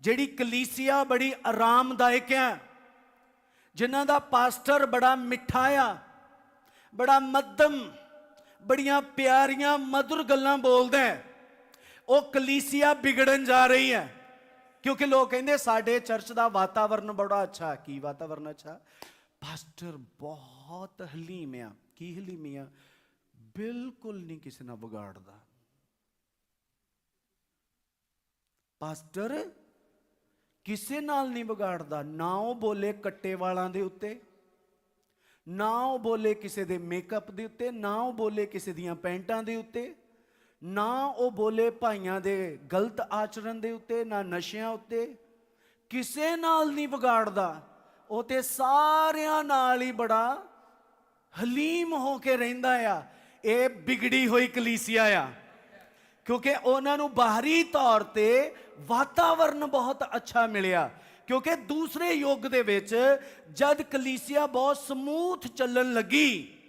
ਜਿਹੜੀ ਕਲੀਸਿਆ ਬੜੀ ਆਰਾਮਦਾਇਕ ਹੈ, ਜਿਨ੍ਹਾਂ ਦਾ ਪਾਸਟਰ ਬੜਾ ਮਿੱਠਾ ਆ, ਬੜਾ ਮੱਧਮ, ਬੜੀਆਂ ਪਿਆਰੀਆਂ ਮధుਰ ਗੱਲਾਂ ਬੋਲਦਾ ਹੈ। ਉਹ ਕਲੀਸਿਆ ਵਿਗੜਨ ਜਾ ਰਹੀ ਹੈ, ਕਿਉਂਕਿ ਲੋਕ ਕਹਿੰਦੇ ਸਾਡੇ ਚਰਚ ਦਾ ਵਾਤਾਵਰਨ ਬੜਾ ਅੱਛਾ। ਕੀ ਵਾਤਾਵਰਨ ਅੱਛਾ? ਪਾਸਟਰ ਬਹੁਤ ਹਲੀਮ ਆ। ਕੀ ਹਲੀਮ ਆ? ਬਿਲਕੁਲ ਨਹੀਂ ਕਿਸੇ ਨਾਲ ਵਿਗਾੜਦਾ। ਪਾਸਟਰ ਕਿਸੇ ਨਾਲ ਨਹੀਂ ਵਿਗਾੜਦਾ, ਨਾ ਉਹ ਬੋਲੇ ਕੱਟੇ ਵਾਲਾਂ ਦੇ ਉੱਤੇ, ਨਾ ਉਹ ਬੋਲੇ ਕਿਸੇ ਦੇ ਮੇਕਅਪ ਦੇ ਉੱਤੇ, ਨਾ ਉਹ ਬੋਲੇ ਕਿਸੇ ਦੀਆਂ ਪੈਂਟਾਂ ਦੇ ਉੱਤੇ, ਨਾ ਉਹ ਬੋਲੇ ਭਾਈਆਂ ਦੇ ਗਲਤ ਆਚਰਣ ਦੇ ਉੱਤੇ, ਨਾ ਨਸ਼ਿਆਂ ਉੱਤੇ, ਕਿਸੇ ਨਾਲ ਨਹੀਂ ਵਿਗਾੜਦਾ। ਉਹ ਤੇ ਸਾਰਿਆਂ ਨਾਲ ਹੀ ਬੜਾ ਹਲੀਮ ਹੋ ਕੇ ਰਹਿੰਦਾ ਆ। ਇਹ ਵਿਗੜੀ ਹੋਈ ਕਲੀਸਿਆ ਆ। ਕਿਉਂਕਿ ਉਹਨਾਂ ਨੂੰ ਬਾਹਰੀ ਤੌਰ ਤੇ ਵਾਤਾਵਰਨ ਬਹੁਤ ਅੱਛਾ ਮਿਲਿਆ। ਕਿਉਂਕਿ ਦੂਸਰੇ ਯੁੱਗ ਦੇ ਵਿੱਚ ਜਦ ਕਲੀਸਿਆ ਬਹੁਤ ਸਮੂਥ ਚੱਲਣ ਲੱਗੀ,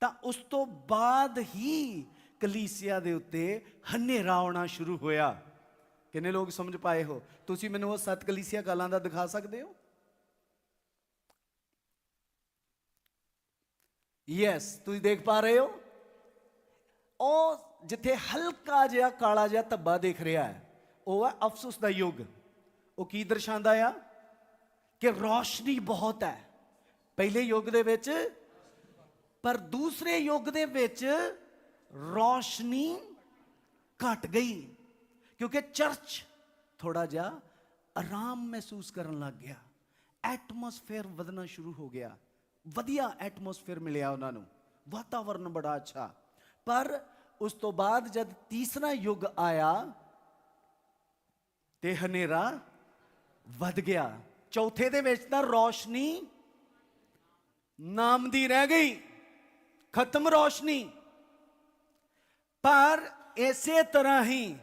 ਤਾਂ ਉਸ ਤੋਂ ਬਾਅਦ ਹੀ ਕਲੀਸਿਆ ਦੇ ਉੱਤੇ ਹਨੇਰਾ ਆਉਣਾ ਸ਼ੁਰੂ ਹੋਇਆ। ਕਿੰਨੇ ਲੋਕ ਸਮਝ ਪਾਏ ਹੋ? ਤੁਸੀਂ ਮੈਨੂੰ ਉਹ ਸੱਤ ਕਲੀਸਿਆ ਕਾਲਾਂ ਦਾ ਦਿਖਾ ਸਕਦੇ ਹੋ? ਯੈਸ ਤੁਸੀਂ ਦੇਖ ਪਾ ਰਹੇ ਹੋ? ਉਹ ਜਿੱਥੇ ਹਲਕਾ ਜਿਹਾ, ਕਾਲਾ ਜਿਹਾ ਧੱਬਾ ਦਿਖ ਰਿਹਾ ਹੈ, ਉਹ ਹੈ ਅਫਸੋਸ ਦਾ ਯੁੱਗ। ਉਹ ਕੀ ਦਰਸਾਉਂਦਾ ਆ? ਕਿ ਰੋਸ਼ਨੀ ਬਹੁਤ ਹੈ। ਪਹਿਲੇ ਯੁੱਗ ਦੇ ਵਿੱਚ, ਪਰ ਦੂਸਰੇ ਯੁੱਗ ਦੇ ਵਿੱਚ ਰੋਸ਼ਨੀ ਘਟ ਗਈ। ਕਿਉਂਕਿ ਚਰਚ ਥੋੜਾ ਜਿਹਾ ਆਰਾਮ ਮਹਿਸੂਸ ਕਰਨ ਲੱਗ ਗਿਆ। ਐਟਮੋਸਫੇਅਰ ਵਧਣਾ ਸ਼ੁਰੂ ਹੋ ਗਿਆ। ਵਧੀਆ ਐਟਮੋਸਫੇਅਰ ਮਿਲਿਆ ਉਹਨਾਂ ਨੂੰ। ਵਾਤਾਵਰਨ ਬੜਾ ਅੱਛਾ। ਪਰ ਉਸ ਤੋਂ ਬਾਅਦ ਜਦ ਤੀਸਰਾ ਯੁੱਗ ਆਇਆ ਤੇ ਹਨੇਰਾ ਵੱਧ ਗਿਆ। ਚੌਥੇ ਦੇ ਵਿੱਚ ਤਾਂ ਰੋਸ਼ਨੀ ਨਾਮ ਦੀ ਰਹਿ ਗਈ। ਖਤਮ ਰੋਸ਼ਨੀ। ਪਰ ਇਸੇ ਤਰ੍ਹਾਂ ਹੀ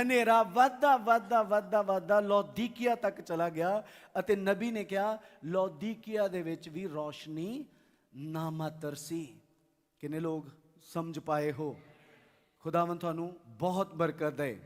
ਹਨੇਰਾ ਵਾਧਾ ਵਾਧਾ ਵਾਧਾ ਵਾਧਾ ਲੌਦੀਕੀਆ ਤੱਕ ਚਲਾ ਗਿਆ ਅਤੇ ਨਬੀ ਨੇ ਕਿਹਾ, ਲੌਦੀਕੀਆ ਦੇ ਵਿੱਚ ਵੀ ਰੋਸ਼ਨੀ ਨਾਮਾਤਰ ਸੀ। ਕਿੰਨੇ ਲੋਕ ਸਮਝ ਪਾਏ ਹੋ? ਖੁਦਾਵੰ ਤੁਹਾਨੂੰ ਬਹੁਤ ਬਰਕਤ ਦੇ।